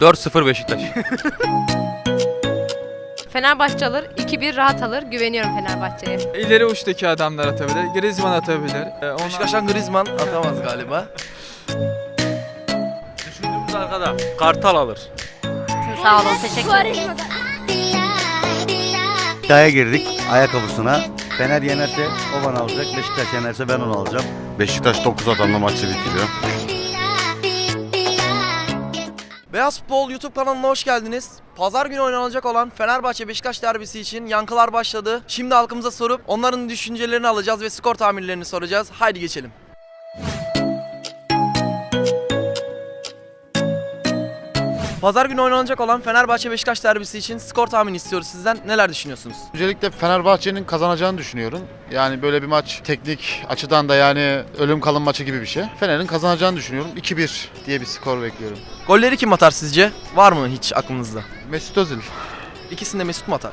4-0 Beşiktaş. Fenerbahçe alır, 2-1 rahat alır. Güveniyorum Fenerbahçe'ye. İleri uçtaki adamlar atabilir. Griezmann atabilir. Ee, onlar- Beşiktaş'tan Griezmann atamaz galiba. Düşündüğümüz arkada Kartal alır. Sağ olun, teşekkür ederim. İddiaya girdik ayakkabısına. Fener yenerse o bana alacak. Beşiktaş yenerse ben onu alacağım. Beşiktaş 9 adamla maçı bitiriyor. Beyaz Futbol YouTube kanalına hoş geldiniz. Pazar günü oynanacak olan Fenerbahçe Beşiktaş derbisi için yankılar başladı. Şimdi halkımıza sorup onların düşüncelerini alacağız ve skor tahminlerini soracağız. Haydi geçelim. Pazar günü oynanacak olan Fenerbahçe Beşiktaş derbisi için skor tahmini istiyoruz sizden. Neler düşünüyorsunuz? Öncelikle Fenerbahçe'nin kazanacağını düşünüyorum. Yani böyle bir maç teknik açıdan da yani ölüm kalım maçı gibi bir şey. Fener'in kazanacağını düşünüyorum. 2-1 diye bir skor bekliyorum. Golleri kim atar sizce? Var mı hiç aklınızda? Mesut Özil. İkisini de Mesut mu atar?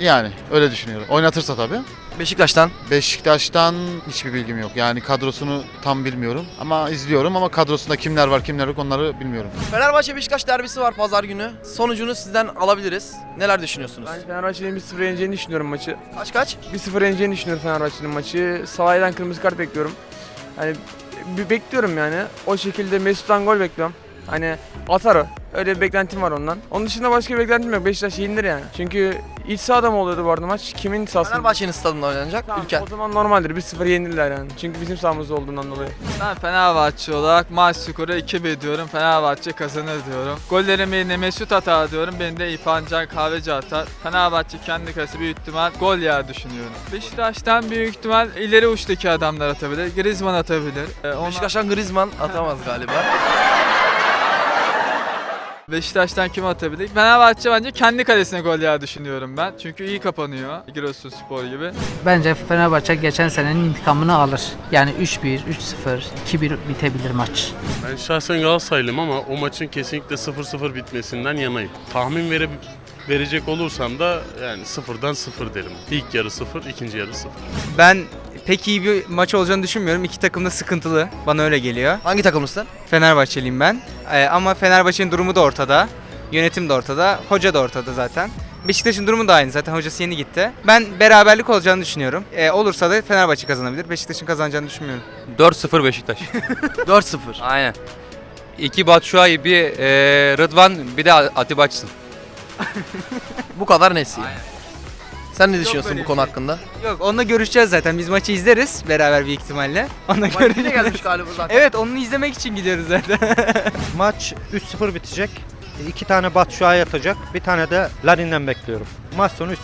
Yani öyle düşünüyorum. Oynatırsa tabii. Beşiktaş'tan Beşiktaş'tan hiçbir bilgim yok. Yani kadrosunu tam bilmiyorum. Ama izliyorum ama kadrosunda kimler var kimler yok onları bilmiyorum. Fenerbahçe Beşiktaş derbisi var pazar günü. Sonucunu sizden alabiliriz. Neler düşünüyorsunuz? Ben Fenerbahçe'nin 1-0 yeneceğini düşünüyorum maçı. Kaç kaç? 1-0 yeneceğini düşünüyorum Fenerbahçe'nin maçı. Sahiden kırmızı kart bekliyorum. Hani bir bekliyorum yani. O şekilde Mesut'tan gol bekliyorum. Hani atar o. Öyle bir beklentim var ondan. Onun dışında başka bir beklentim yok. Beşiktaş yenilir yani. Çünkü iç sahada mı oluyordu bu arada maç? Kimin sahasında? Fenerbahçe'nin stadında oynanacak. Tamam, Ülker. O zaman normaldir. 1-0 yenilirler yani. Çünkü bizim sahamızda olduğundan dolayı. Ben Fenerbahçe olarak maç skoru 2-1 diyorum. Fenerbahçe kazanır diyorum. Gollerimi yine Mesut atar diyorum. Beni de İrfan Can Kahveci atar. Fenerbahçe kendi kalesi büyük ihtimal gol yer düşünüyorum. Beşiktaş'tan büyük ihtimal ileri uçtaki adamlar atabilir. Griezmann atabilir. Ee, onlar- Beşiktaş'tan Griezmann atamaz galiba. Beşiktaş'tan kim atabilir? Fenerbahçe bence kendi kalesine gol yer düşünüyorum ben. Çünkü iyi kapanıyor. Giresunspor gibi. Bence Fenerbahçe geçen senenin intikamını alır. Yani 3-1, 3-0, 2-1 bitebilir maç. Ben şahsen Galatasaraylıyım ama o maçın kesinlikle 0-0 bitmesinden yanayım. Tahmin vere, verecek olursam da yani sıfırdan sıfır derim. İlk yarı sıfır, ikinci yarı sıfır. Ben pek iyi bir maç olacağını düşünmüyorum. İki takım da sıkıntılı. Bana öyle geliyor. Hangi takımlısın? Fenerbahçeliyim ben. Ee, ama Fenerbahçe'nin durumu da ortada. Yönetim de ortada. Hoca da ortada zaten. Beşiktaş'ın durumu da aynı zaten. Hocası yeni gitti. Ben beraberlik olacağını düşünüyorum. Ee, olursa da Fenerbahçe kazanabilir. Beşiktaş'ın kazanacağını düşünmüyorum. 4-0 Beşiktaş. 4-0. Aynen. İki Batshuayi, bir e, Rıdvan, bir de Atiba açsın. Bu kadar nesi? Aynen. Sen ne düşünüyorsun bu konu şey. hakkında? Yok onunla görüşeceğiz zaten. Biz maçı izleriz beraber büyük ihtimalle. Onunla görüşeceğiz. galiba zaten. Evet onu izlemek için gidiyoruz zaten. Maç 3-0 bitecek. İki tane Batshuayi atacak. Bir tane de Larin'den bekliyorum. Maç sonu 3-0.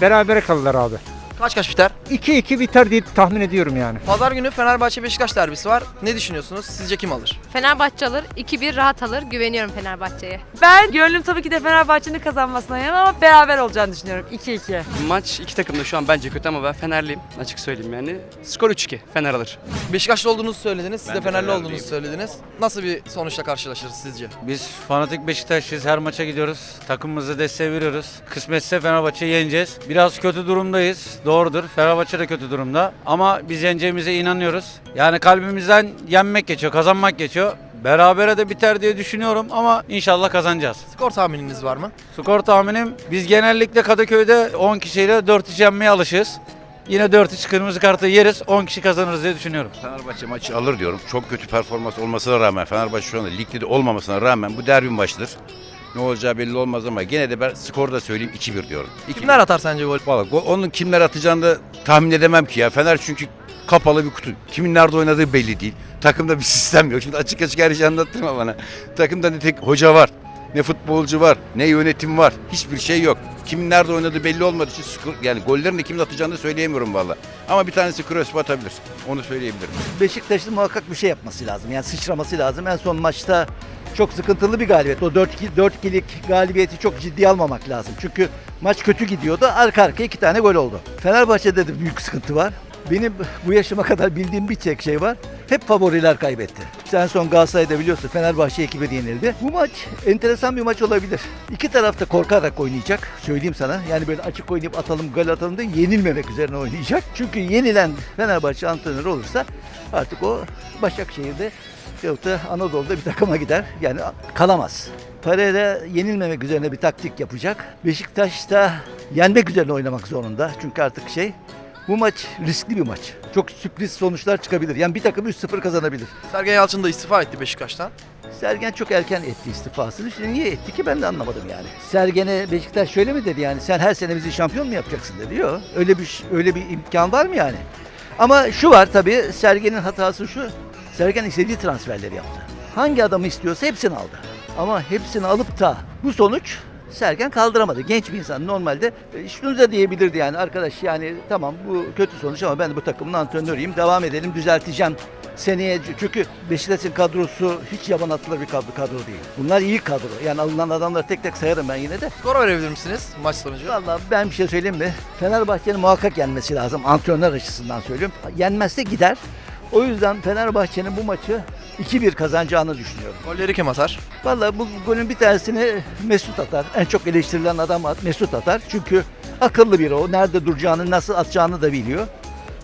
Berabere kalırlar abi. Kaç kaç biter? 2-2 biter diye tahmin ediyorum yani. Pazar günü Fenerbahçe Beşiktaş derbisi var. Ne düşünüyorsunuz? Sizce kim alır? Fenerbahçe alır, 2-1 rahat alır. Güveniyorum Fenerbahçe'ye. Ben gönlüm tabii ki de Fenerbahçe'nin kazanmasına yanım ama beraber olacağını düşünüyorum. 2-2. Maç iki takım da şu an bence kötü ama ben Fenerliyim. Açık söyleyeyim yani. Skor 3-2. Fener alır. Beşiktaşlı olduğunuzu söylediniz. Siz Ben de Fenerli olduğunuzu söylediniz. Nasıl bir sonuçla karşılaşırız sizce? Biz fanatik Beşiktaşlıyız. Her maça gidiyoruz. Takımımıza desteği veriyoruz. Kısmetse Fenerbahçe'yi yeneceğiz. Biraz kötü durumdayız. Doğrudur. Fenerbahçe de kötü durumda. Ama biz yeneceğimize inanıyoruz. Yani kalbimizden yenmek geçiyor, kazanmak geçiyor. Berabere de biter diye düşünüyorum ama inşallah kazanacağız. Skor tahmininiz var mı? Skor tahminim biz genellikle Kadıköy'de 10 kişiyle 4 iş yenmeye alışığız. Yine 4-3 kırmızı kartı yeriz 10 kişi kazanırız diye düşünüyorum. Fenerbahçe maçı alır diyorum. Çok kötü performans olmasına rağmen Fenerbahçe şu anda ligde de olmamasına rağmen bu derbi maçıdır. Ne olacağı belli olmaz ama gene de ben skor da söyleyeyim 2-1 diyorum. 2-1. Kimler atar sence gol? Valla go- onun kimler atacağını da tahmin edemem ki ya. Fener çünkü kapalı bir kutu. Kimin nerede oynadığı belli değil. Takımda bir sistem yok. Şimdi açık açık her şeyi anlattırma bana. Takımda ne tek hoca var, ne futbolcu var, ne yönetim var. Hiçbir şey yok. Kimin nerede oynadığı belli olmadığı için skor, yani gollerin de kimin atacağını da söyleyemiyorum valla. Ama bir tanesi Kroos atabilir. Onu söyleyebilirim. Beşiktaş'ın muhakkak bir şey yapması lazım. Yani sıçraması lazım. En son maçta çok sıkıntılı bir galibiyet. O 4 4-2'lik galibiyeti çok ciddiye almamak lazım. Çünkü maç kötü gidiyordu. Arka arkaya iki tane gol oldu. Fenerbahçe'de de büyük sıkıntı var. Benim bu yaşıma kadar bildiğim bir tek şey var. Hep favoriler kaybetti. Sen son Galatasaray'da biliyorsun Fenerbahçe 2-1 yenildi. Bu maç enteresan bir maç olabilir. İki taraf da korkarak oynayacak. Söyleyeyim sana. Yani böyle açık oynayıp atalım, gol atalım da yenilmemek üzerine oynayacak. Çünkü yenilen Fenerbahçe antrenörü olursa artık o Başakşehir'de yahut da Anadolu'da bir takıma gider. Yani kalamaz. Pereira yenilmemek üzerine bir taktik yapacak. Beşiktaş da yenmek üzerine oynamak zorunda. Çünkü artık şey bu maç riskli bir maç. Çok sürpriz sonuçlar çıkabilir. Yani bir takım 3-0 kazanabilir. Sergen Yalçın da istifa etti Beşiktaş'tan. Sergen çok erken etti istifasını. Şimdi niye etti ki ben de anlamadım yani. Sergen'e Beşiktaş şöyle mi dedi yani sen her sene bizi şampiyon mu yapacaksın dedi. Yok öyle bir öyle bir imkan var mı yani? Ama şu var tabii Sergen'in hatası şu. Sergen istediği transferleri yaptı. Hangi adamı istiyorsa hepsini aldı. Ama hepsini alıp da bu sonuç Sergen kaldıramadı. Genç bir insan normalde e, şunu da diyebilirdi yani arkadaş yani tamam bu kötü sonuç ama ben de bu takımın antrenörüyüm. Devam edelim düzelteceğim. Seneye çünkü Beşiktaş'ın kadrosu hiç yaban atılır bir kadro, kadro değil. Bunlar iyi kadro. Yani alınan adamları tek tek sayarım ben yine de. Skor verebilir misiniz maç sonucu? Valla ben bir şey söyleyeyim mi? Fenerbahçe'nin muhakkak yenmesi lazım. Antrenör açısından söylüyorum. Yenmezse gider. O yüzden Fenerbahçe'nin bu maçı 2-1 kazanacağını düşünüyorum. Golleri kim atar? Valla bu golün bir tanesini Mesut atar. En çok eleştirilen adam Mesut atar. Çünkü akıllı biri o. Nerede duracağını, nasıl atacağını da biliyor.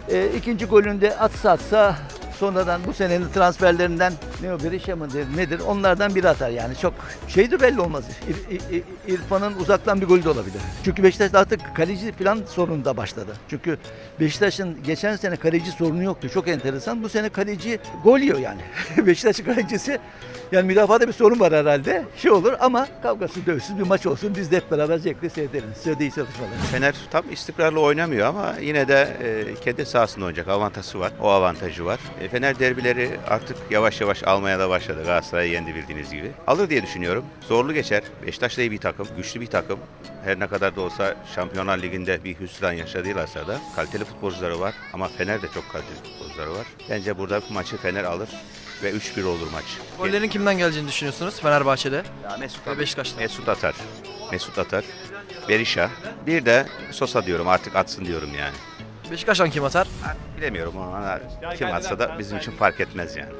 E, ikinci golünde atsa atsa sonradan bu senenin transferlerinden ne o Berisha mıdır nedir onlardan biri atar yani çok şeydir belli olmaz. İr- İr- İr- İrfan'ın uzaktan bir golü de olabilir. Çünkü Beşiktaş artık kaleci falan sorunu da başladı. Çünkü Beşiktaş'ın geçen sene kaleci sorunu yoktu. Çok enteresan. Bu sene kaleci gol yiyor yani. Beşiktaş'ın kalecisi yani müdafaada bir sorun var herhalde. Şey olur ama kavgası dövüşsüz bir maç olsun. Biz de hep beraber zevkle seyredelim. Size de. Fener tam istikrarlı oynamıyor ama yine de e, kendi sahasında oynayacak avantajı var. O avantajı var. E, Fener derbileri artık yavaş yavaş almaya da başladı. Galatasaray'ı yendi bildiğiniz gibi. Alır diye düşünüyorum. Zorlu geçer. Beşiktaş da iyi bir takım. Güçlü bir takım. Her ne kadar da olsa Şampiyonlar Ligi'nde bir hüsran yaşadılarsa da kaliteli futbolcuları var. Ama Fener de çok kaliteli futbolcuları var. Bence burada bu maçı Fener alır ve 3-1 olur maç. Gollerin kimden geleceğini düşünüyorsunuz Fenerbahçe'de? Ya Mesut, Ve Beşiktaş'ta. Mesut atar. Mesut atar. Berisha. Bir de Sosa diyorum artık atsın diyorum yani. Beşiktaş'tan kim atar? Bilemiyorum ama kim atsa da bizim için fark etmez yani.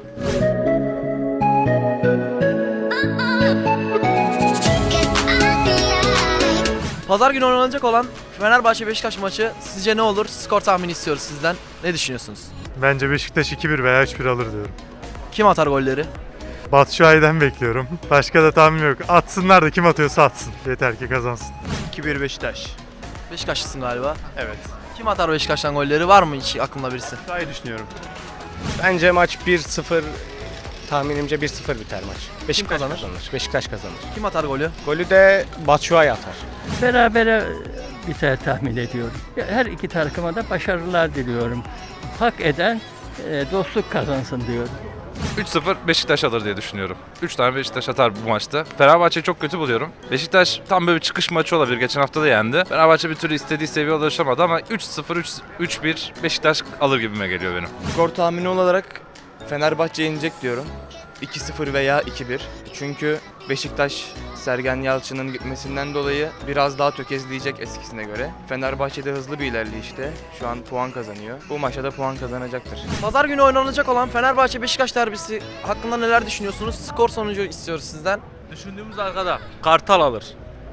Pazar günü oynanacak olan Fenerbahçe Beşiktaş maçı sizce ne olur? Skor tahmini istiyoruz sizden. Ne düşünüyorsunuz? Bence Beşiktaş 2-1 veya 3-1 alır diyorum. Kim atar golleri? Batshuayi'den bekliyorum. Başka da tahmin yok. Atsınlar da kim atıyorsa atsın. Yeter ki kazansın. 2-1 Beşiktaş. Beşiktaşlısın galiba. Evet. Kim atar Beşiktaş'tan golleri? Var mı hiç aklında birisi? İyi düşünüyorum. Bence maç 1-0 tahminimce 1-0 biter maç. Beşiktaş kazanır? Beşiktaş kazanır. Kim atar golü? Golü de Batshuayi atar. Berabere biter tahmin ediyorum. Her iki takıma da başarılar diliyorum. Hak eden e, dostluk kazansın diyorum. 3-0 Beşiktaş alır diye düşünüyorum. 3 tane Beşiktaş atar bu maçta. Fenerbahçe'yi çok kötü buluyorum. Beşiktaş tam böyle bir çıkış maçı olabilir. Geçen hafta da yendi. Fenerbahçe bir türlü istediği seviyeye ulaşamadı ama 3-0, 3-1 Beşiktaş alır gibime geliyor benim. Skor tahmini olarak Fenerbahçe yenecek diyorum. 2-0 veya 2-1. Çünkü Beşiktaş Sergen Yalçın'ın gitmesinden dolayı biraz daha tökezleyecek eskisine göre. Fenerbahçe'de hızlı bir ilerleyişte. Şu an puan kazanıyor. Bu maçta da puan kazanacaktır. Pazar günü oynanacak olan Fenerbahçe Beşiktaş derbisi hakkında neler düşünüyorsunuz? Skor sonucu istiyoruz sizden. Düşündüğümüz arkada Kartal alır.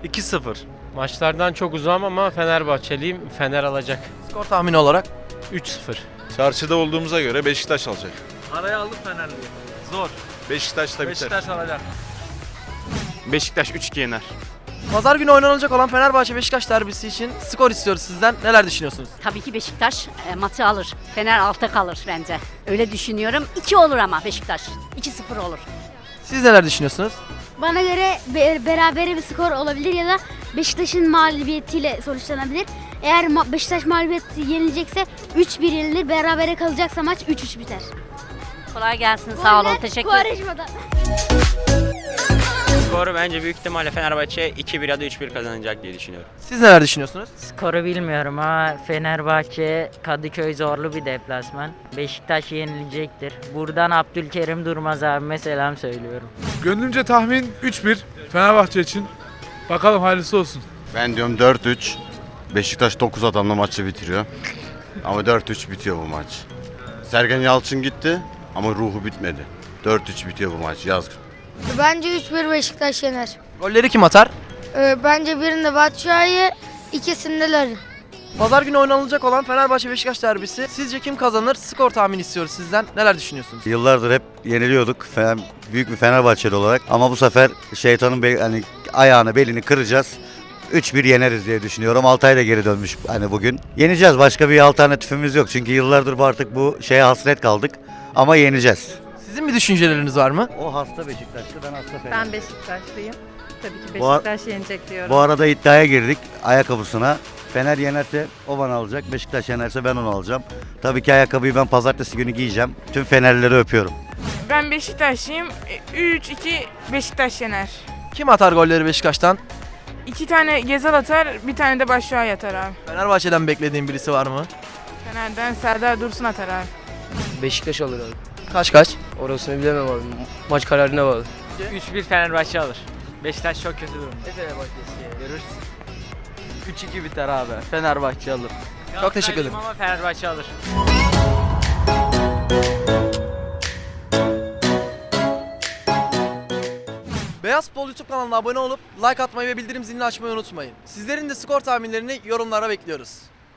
2-0. Maçlardan çok uzağım ama Fenerbahçeliyim. Fener alacak. Skor tahmini olarak 3-0. Çarşıda olduğumuza göre Beşiktaş alacak. Araya aldık Fenerli. Zor. Beşiktaş da Beşiktaş alacak. Beşiktaş 3-2 yener. Pazar günü oynanacak olan Fenerbahçe Beşiktaş derbisi için skor istiyoruz sizden. Neler düşünüyorsunuz? Tabii ki Beşiktaş e, maçı alır. Fener altta kalır bence. Öyle düşünüyorum. 2 olur ama Beşiktaş. 2-0 olur. Siz neler düşünüyorsunuz? Bana göre berabere bir skor olabilir ya da Beşiktaş'ın mağlubiyetiyle sonuçlanabilir. Eğer Beşiktaş mağlubiyeti yenilecekse 3-1 yenilir. Berabere kalacaksa maç 3-3 biter. Kolay gelsin. Sağ olun. Teşekkür ederim. Skoru bence büyük ihtimalle Fenerbahçe 2-1 ya da 3-1 kazanacak diye düşünüyorum. Siz neler düşünüyorsunuz? Skoru bilmiyorum ama Fenerbahçe Kadıköy zorlu bir deplasman. Beşiktaş yenilecektir. Buradan Abdülkerim Durmaz abime selam söylüyorum. Gönlümce tahmin 3-1 Fenerbahçe için. Bakalım hayırlısı olsun. Ben diyorum 4-3. Beşiktaş 9 adamla maçı bitiriyor. Ama 4-3 bitiyor bu maç. Sergen Yalçın gitti ama ruhu bitmedi. 4-3 bitiyor bu maç. Yaz. Bence 3-1 Beşiktaş yener. Golleri kim atar? Ee, bence birinde Batshuayi, ikisinde Larin. Pazar günü oynanacak olan Fenerbahçe Beşiktaş derbisi sizce kim kazanır? Skor tahmini istiyoruz sizden. Neler düşünüyorsunuz? Yıllardır hep yeniliyorduk Fener, büyük bir Fenerbahçeli olarak ama bu sefer şeytanın be, hani ayağını belini kıracağız. 3-1 yeneriz diye düşünüyorum. Altay da geri dönmüş hani bugün. Yeneceğiz. Başka bir alternatifimiz yok. Çünkü yıllardır bu artık bu şeye hasret kaldık. Ama yeneceğiz. Sizin bir düşünceleriniz var mı? O hasta Beşiktaşlı, ben hasta Fener. Ben Beşiktaşlıyım. Tabii ki Bu ar- Beşiktaş yenecek diyorum. Bu arada iddiaya girdik ayakkabısına. Fener yenerse o bana alacak. Beşiktaş yenerse ben onu alacağım. Tabii ki ayakkabıyı ben pazartesi günü giyeceğim. Tüm Fenerlileri öpüyorum. Ben Beşiktaşlıyım. 3-2 Beşiktaş yener. Kim atar golleri Beşiktaş'tan? İki tane Gezal atar, bir tane de Başşuay atar abi. Fenerbahçe'den beklediğin birisi var mı? Fener'den Serdar Dursun atar abi. Beşiktaş alır abi. Kaç kaç? Orasını bilemem abi. Maç kararına bağlı. 3-1 Fenerbahçe alır. Beşiktaş çok kötü durumda. Görürüz. 3-2 biter abi. Fenerbahçe alır. Çok teşekkür ederim. Ama Fenerbahçe alır. Beyaz Futbol YouTube kanalına abone olup like atmayı ve bildirim zilini açmayı unutmayın. Sizlerin de skor tahminlerini yorumlara bekliyoruz.